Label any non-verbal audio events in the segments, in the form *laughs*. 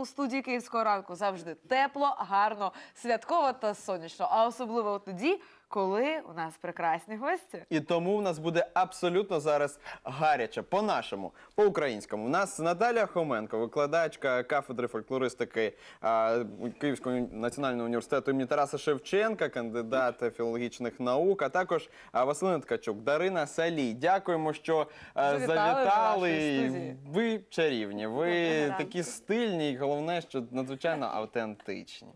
У студії Київського ранку завжди тепло, гарно, святково та сонячно. А особливо тоді, коли у нас прекрасні гості. І тому в нас буде абсолютно зараз гаряче. По-нашому, по-українському. У нас Наталя Хоменко, викладачка кафедри фольклористики а, Київського національного університету імені Тараса Шевченка, кандидат філологічних наук, а також а, Василина Ткачук, Дарина Салій. Дякуємо, що а, Завітали до нашої студії. Ви чарівні, ви такі стильні, і головне, що надзвичайно автентичні.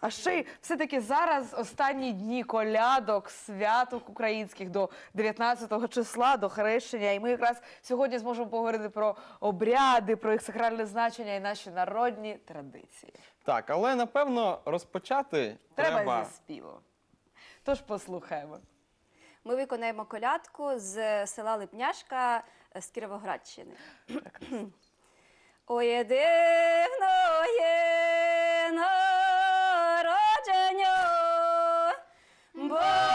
А ще й все-таки зараз останні дні колядок, святок українських до 19 числа, до хрещення. І ми якраз сьогодні зможемо поговорити про обряди, про їх сакральне значення і наші народні традиції. Так, але напевно розпочати Треба, треба зі співу. Тож послухаємо. Ми виконаємо колядку з села Липняшка з Кіровоградщини. Ой, дивно є народження Boom!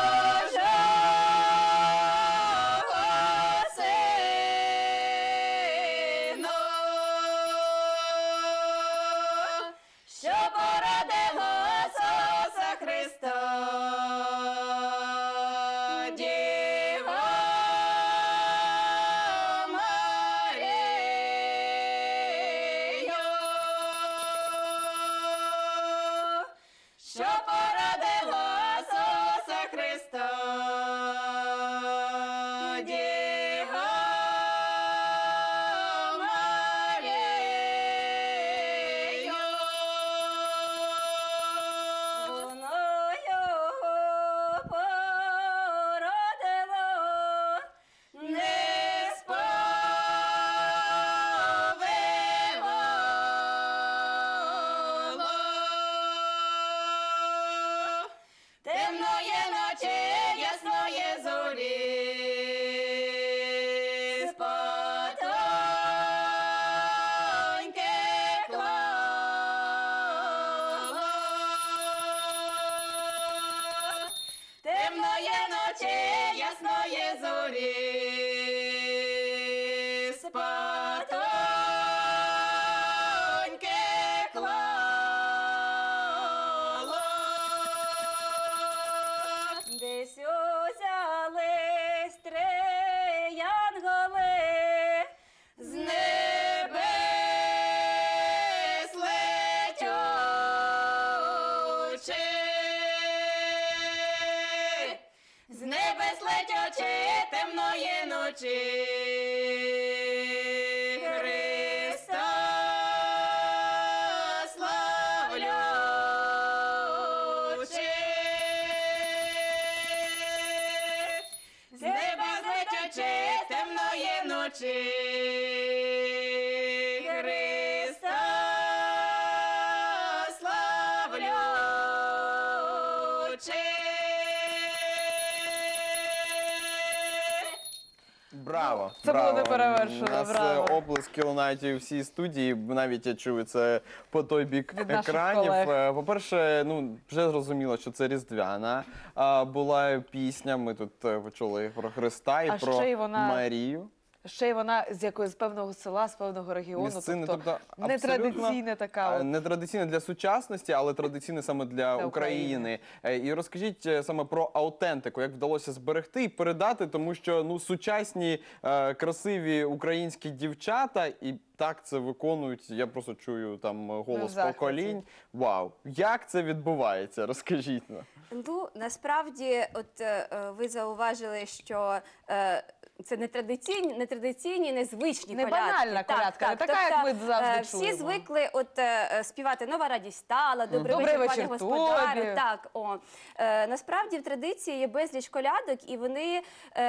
Браво! Це було не неперевершено, У нас браво. оплески лунають у всій студії. Навіть я чую це по той бік Від наших екранів. колег. Е, По-перше, ну вже зрозуміло, що це різдвяна а, була пісня. Ми тут е, почули про Христа і А про ще й вона Марію. Ще й вона з якогось певного села, з певного регіону, Місцини, тобто, тобто нетрадиційна така. От. Не традиційне для сучасності, але традиційне саме для Для України. Е, І розкажіть е, саме про аутентику, як вдалося зберегти і передати, тому що ну сучасні е, красиві українські дівчата і так це виконують. Я просто чую там голос захваті. поколінь. Вау, як це відбувається? Розкажіть нам. Ну насправді, от е, е, ви зауважили, що е, це не традиційні, не традиційні, незвичні Не колядки. банальна колядка, не така, як ми завжди е, Всі чуємо. звикли от е, е, співати нова радість стала, добрий, Добрий вечір, вечір пане господарю. тобі. Так, о е, насправді в традиції є безліч колядок, і вони е,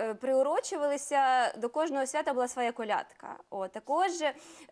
е, приурочувалися до кожного свята була своя колядка. О, також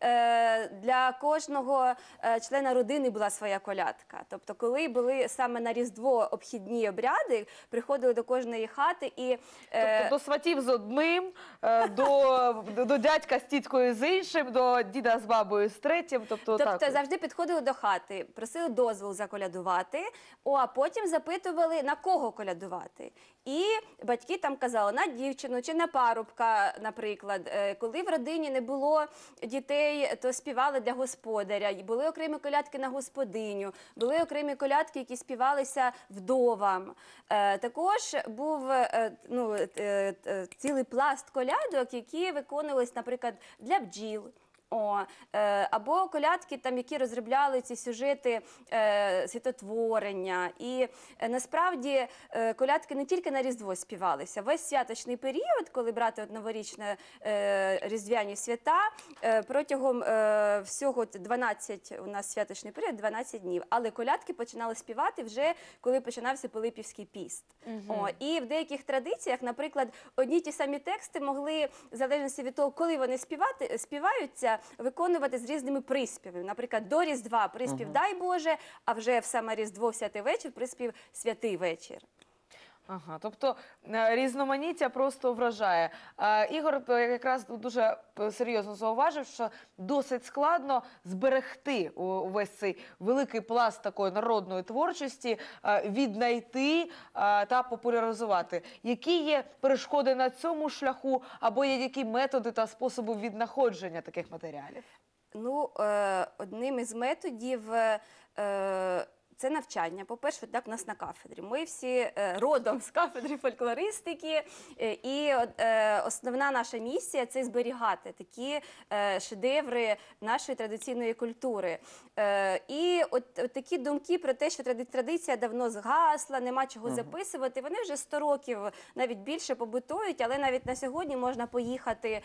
е, для кожного е, члена родини була своя колядка. Тобто, коли були саме на Різдво обхідні обряди, приходили до кожної хати і е, Тобто до сватів з одним, е, до, до, дядька з тіткою з іншим, до діда з бабою з третім. Тобто, Тобто так. завжди підходили до хати, просили дозвол заколядувати, о, а потім запитували, на кого колядувати. І батьки там казали на дівчину чи на парубка, наприклад. Е, Коли в родині не було дітей, то співали для господаря. Були окремі колядки на господиню, були окремі колядки, які співалися вдовам. Е, Також був е, ну, цілий пласт колядок, які виконувались, наприклад, для бджіл. О, е, або колядки, там, які розробляли ці сюжети е, світотворення. І е, насправді е, колядки не тільки на Різдво співалися. Весь святочний період, коли брати от новорічне е, різдвяні свята, е, протягом е, всього 12 у нас святочний період, 12 днів. Але колядки починали співати вже коли починався Пилипівський піст. О, і в деяких традиціях, наприклад, одні ті самі тексти могли, в залежності від того, коли вони співати, співаються, виконувати з різними приспівами. Наприклад, до Різдва приспів Дай Боже, а вже в саме Різдво святий вечір, приспів Святий вечір. Ага, тобто е, різноманіття просто вражає. Е, Ігор е, якраз дуже серйозно зауважив, що досить складно зберегти увесь цей великий пласт такої народної творчості, віднайти та популяризувати. Які є перешкоди на цьому шляху, або є які методи та способи віднаходження таких матеріалів? Ну, одним із методів це навчання. По-перше, так у нас на кафедрі. Ми всі е, родом з кафедри фольклористики, е, і е, основна наша місія це зберігати такі шедеври нашої традиційної культури. І от, от такі думки про те, що традиція давно згасла, нема чого записувати. Вони вже 100 років навіть більше побутують, але навіть на сьогодні можна поїхати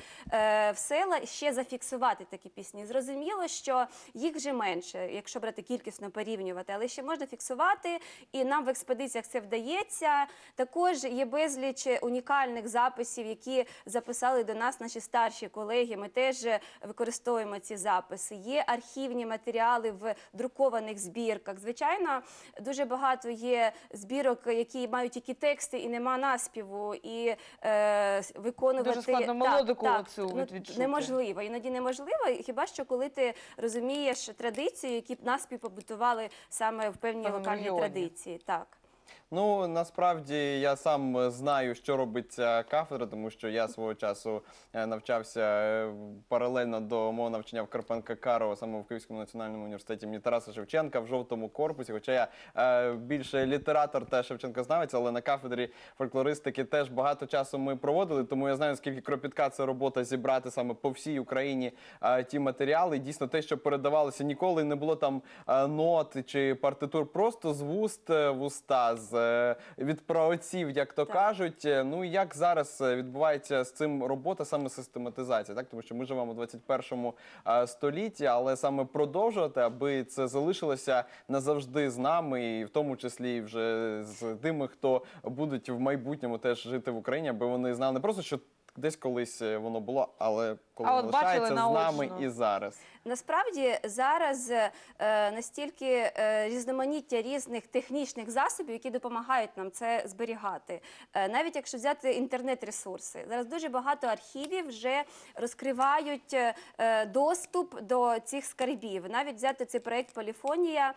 в села і ще зафіксувати такі пісні. Зрозуміло, що їх вже менше, якщо брати кількісно порівнювати, але ще можна фіксувати, і нам в експедиціях це вдається. Також є безліч унікальних записів, які записали до нас наші старші колеги. Ми теж використовуємо ці записи. Є архівні матеріали в друкованих збірках. Звичайно, дуже багато є збірок, які мають тільки тексти і нема наспіву, і е, виконувати Дуже складно мелодику оцю ну, відчути. неможливо. Іноді неможливо, хіба що коли ти розумієш традицію, які наспів побутували саме в певній Певному локальній мільйонів. традиції. Так. Ну насправді я сам е, знаю, що робить ця кафедра, тому що я свого часу е, навчався е, паралельно до мого навчання в Карпенка Карова, саме в Київському національному університеті імені Тараса Шевченка в жовтому корпусі. Хоча я е, більше літератор та Шевченкознавець, але на кафедрі фольклористики теж багато часу ми проводили, тому я знаю, скільки кропітка це робота зібрати саме по всій Україні е, ті матеріали. Дійсно, те, що передавалося, ніколи не було там е, нот чи партитур, просто з вуст е, в уста, з е, від праотців, як то Так. кажуть. Е, Ну і як зараз е, відбувається з цим робота, саме систематизація, так тому що ми живемо у 21 е, столітті, але саме продовжувати, аби це залишилося назавжди з нами, і в тому числі вже з тими, хто будуть в майбутньому теж жити в Україні, аби вони знали не просто, що десь колись е, воно було, але коли А бачили з нами наочно. і зараз. Насправді зараз е, настільки е, різноманіття різних технічних засобів, які допомагають нам це зберігати. Е, навіть якщо взяти інтернет-ресурси, зараз дуже багато архівів вже розкривають доступ до цих скарбів. Навіть взяти цей проект Поліфонія,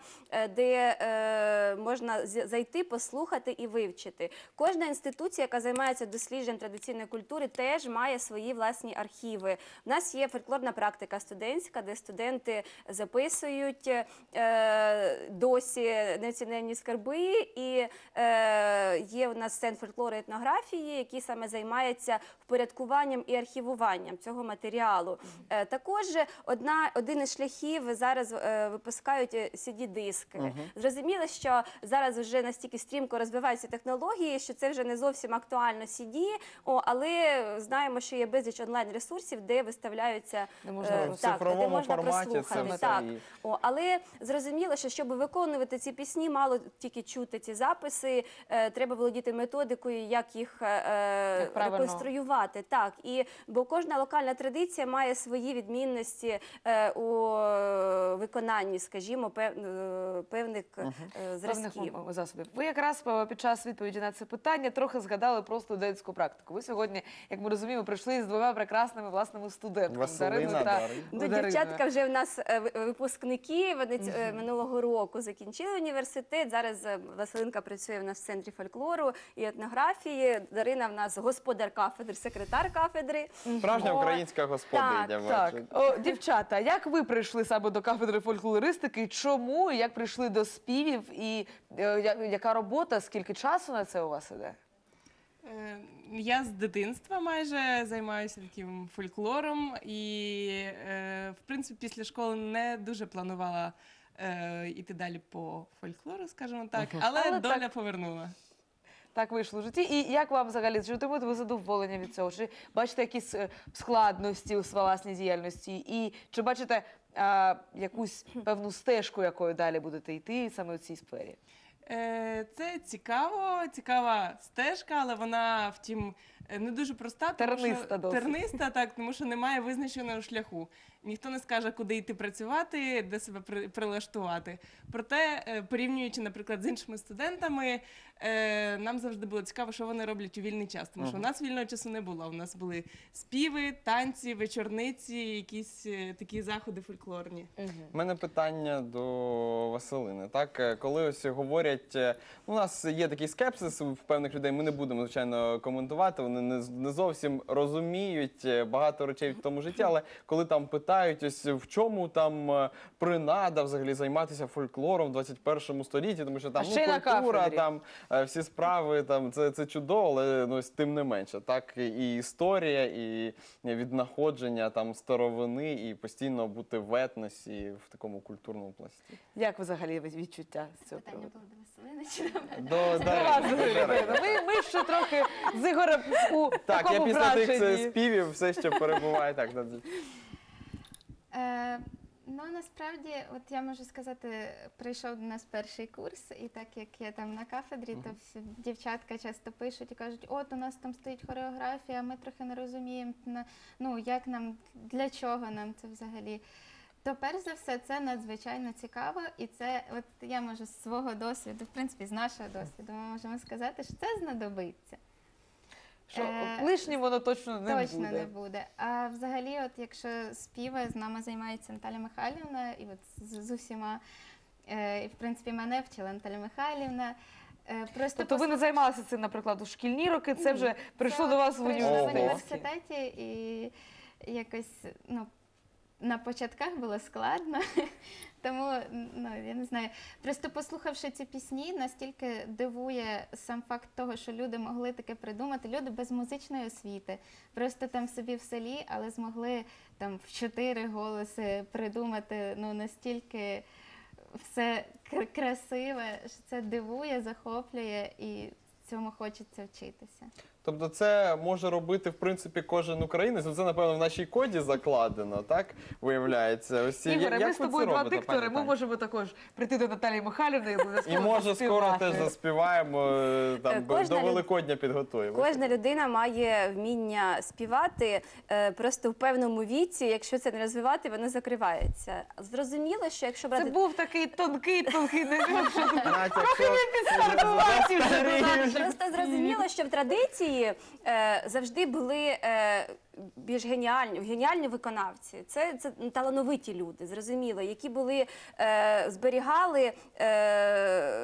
де можна зайти, послухати і вивчити. Кожна інституція, яка займається дослідженням традиційної культури, теж має свої власні архіви. У нас є фольклорна практика студентська, де студенти записують е, досі неоцінені скарби, і е, є у нас центр фольклору етнографії, який саме займається впорядкуванням і архівуванням цього матеріалу. Е, також одна, один із шляхів зараз випускають CD-диски. Зрозуміло, що зараз вже настільки стрімко розвиваються технології, що це вже не зовсім актуально CD, о, але знаємо, що є безліч онлайн-ресурсів, де виставляються Де можна е, в так, цифровому де можна форматі це прослухати. Так. і- О, але зрозуміло, що щоб виконувати ці пісні, мало тільки чути ці записи, е, треба володіти методикою, як їх е, Як реконструювати. Так, і бо кожна локальна традиція має свої відмінності е, у е, виконанні, скажімо, пев, е, певних е, певних зразків. м- засобів. Ви якраз е, під час відповіді на це питання трохи згадали про студентську практику. Ви сьогодні, як ми розуміємо, прийшли з двома прекрасними власними студентками Василина, Дариною та Дариною. дівчатка вже в нас е, випускники. Вони е, минулого року закінчили університет. Зараз е, Василинка працює в нас в центрі фольклору і етнографії. Дарина в нас господар кафедри, секретар кафедри. Справжня О, українська господиня. так, Так. О, дівчата, як ви прийшли саме до кафедри фольклористики? Чому як прийшли до співів? І е, яка робота? Скільки часу на це у вас іде? Е, Я з дитинства майже займаюся таким фольклором, і е, в принципі після школи не дуже планувала е, йти далі по фольклору, скажімо так, але, Але доля так. повернула. Так вийшло в житті. І як вам взагалі чи отримуєте ви задоволення від цього? Чи бачите якісь е, складності у своїй власній діяльності? І чи бачите е, якусь певну стежку, якою далі будете йти саме у цій сфері? Е, Це цікаво, цікава стежка, але вона, втім, е, не дуже проста. тому що- Терниста, так, тому що немає визначеного шляху. Ніхто не скаже, куди йти працювати, де себе при- прилаштувати. Проте, е, порівнюючи, наприклад, з іншими студентами, е, нам завжди було цікаво, що вони роблять у вільний час. Тому що у нас вільного часу не було. У нас були співи, танці, вечорниці, якісь е, такі заходи фольклорні. У мене питання до Василини. Так, коли ось говорять, у нас є такий скепсис в певних людей. Ми не будемо звичайно коментувати. Вони не, зовсім розуміють багато речей в тому житті. Але коли там питають, ось в чому там е, принада взагалі займатися фольклором в 21 столітті, тому що там ну, культура, кафедрі. там е, всі справи, там це, це чудово, але ну, ось тим не менше. Так і історія, і віднаходження там старовини, і постійно бути в етносі в такому культурному пласті. Як взагалі відчуття з цього Питання приводу? було до Василини. Ми, ще трохи з Ігорем у Так, я після тих е, співів все ще перебуваю. Так, так. Е, ну насправді, от я можу сказати, прийшов до нас перший курс, і так як я там на кафедрі, то всі дівчатка часто пишуть і кажуть, от у нас там стоїть хореографія, ми трохи не розуміємо, ну як нам, для чого нам це взагалі. То перш за все, це надзвичайно цікаво, і це, от я можу з свого досвіду, в принципі, з нашого досвіду, ми можемо сказати, що це знадобиться. Що Е, лишнім воно точно не Точно буде. не буде. А взагалі, от якщо співи, з нами займається Наталя Михайлівна, і от з, з усіма, е, і в принципі мене вчила Наталя Михайлівна. Е, просто Тобто ви не займалися цим, наприклад, у шкільні роки, це вже прийшло Це до вас в університеті. в університеті. університеті, і якось ну, на початках було складно. *laughs* Тому ну я не знаю. Просто послухавши ці пісні, настільки дивує сам факт того, що люди могли таке придумати. Люди без музичної освіти, просто там собі в селі, але змогли там в чотири голоси придумати ну настільки все кр- красиве, що це дивує, захоплює і цьому хочеться вчитися. Тобто, це може робити в принципі кожен українець. Це напевно в нашій коді закладено, так виявляється. Ось Ігоре, як ми з тобою два робите, диктори. Ми можемо також прийти до Наталії Михайлівни і І може скоро теж заспіваємо е, Е, там кожна до люд- Великодня підготуємо. Кожна людина має вміння співати е, просто в певному віці. Якщо це не розвивати, воно закривається. Зрозуміло, що якщо брати Це був такий тонкий, тонкий намік, що Знаєте, якщо підстартувати вже Просто зрозуміло, що в традиції е, завжди були е, більш геніальні, геніальні виконавці. Це, це талановиті люди, зрозуміло, які були е, зберігали е,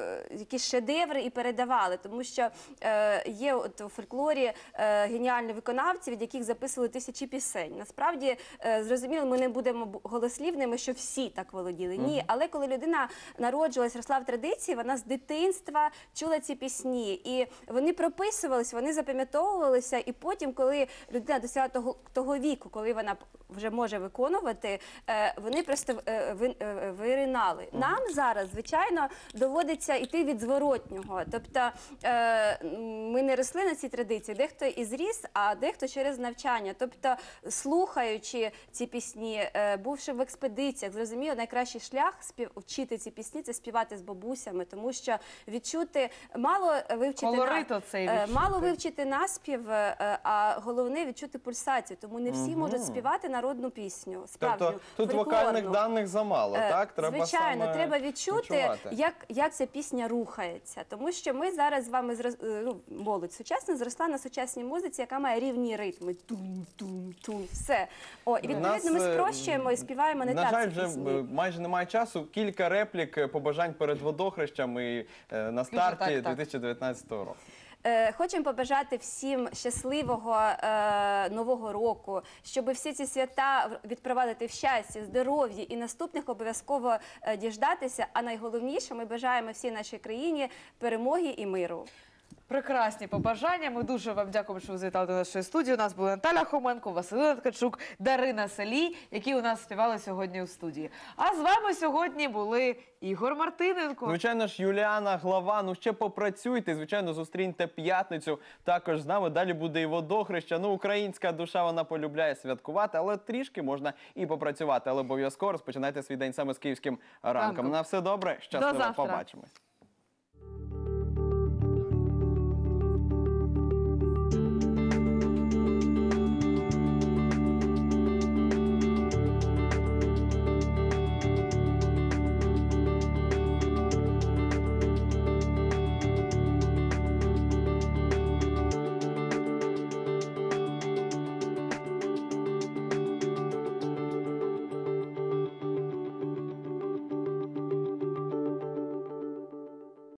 якісь шедеври і передавали. Тому що е, є от у фольклорі е, геніальні виконавці, від яких записували тисячі пісень. Насправді, е, зрозуміло, ми не будемо голослівними, що всі так володіли. Ні, але коли людина народжувалась, росла в традиції, вона з дитинства чула ці пісні, і вони прописувались, вони запам'ятовувалися. І потім, коли людина досягла того, того віку, коли вона вже може виконувати, е, вони просто е, ви- е, виринали. Нам зараз, звичайно, доводиться йти від зворотнього. Тобто е, ми не росли на цій традиції, дехто і зріс, а дехто через навчання. Тобто, слухаючи ці пісні, е, бувши в експедиціях, зрозуміло, найкращий шлях вчити ці пісні це співати з бабусями, тому що відчути мало вивчити на- е, відчути. мало вивчити наспів, а головне відчути пульсацію. тому не всі Мгм. можуть співати народну пісню. Справді, Тобто тут вокальних даних замало, так? Треба Звичайно, саме треба відчути, відчувати. як, як ця пісня рухається. Тому що ми зараз з вами е, ну, молодь сучасна зросла на сучасній музиці, яка має рівні ритми. Тум, тум, тум, все. О, і відповідно ми е, спрощуємо і співаємо не На так. жаль, вже пісні. е, майже немає часу. Кілька реплік, побажань перед водохрещами на старті так, так. 2019 року. Е, Хочемо побажати всім щасливого е, нового року, щоб всі ці свята відпровадити в щасті, здоров'ї і наступних обов'язково е, діждатися. А найголовніше, ми бажаємо всій нашій країні перемоги і миру. Прекрасні побажання. Ми дуже вам дякуємо, що ви завітали до нашої студії. У нас були Наталя Хоменко, Василина Ткачук, Дарина Салій, які у нас співали сьогодні у студії. А з вами сьогодні були Ігор Мартиненко. Звичайно ж, Юліана Глава. Ну ще попрацюйте. Звичайно, зустріньте п'ятницю. Також з нами далі буде і водохреща. Ну, українська душа вона полюбляє святкувати, але трішки можна і попрацювати. Але обов'язково розпочинайте свій день саме з київським ранком. На все добре, щасливо, побачимось.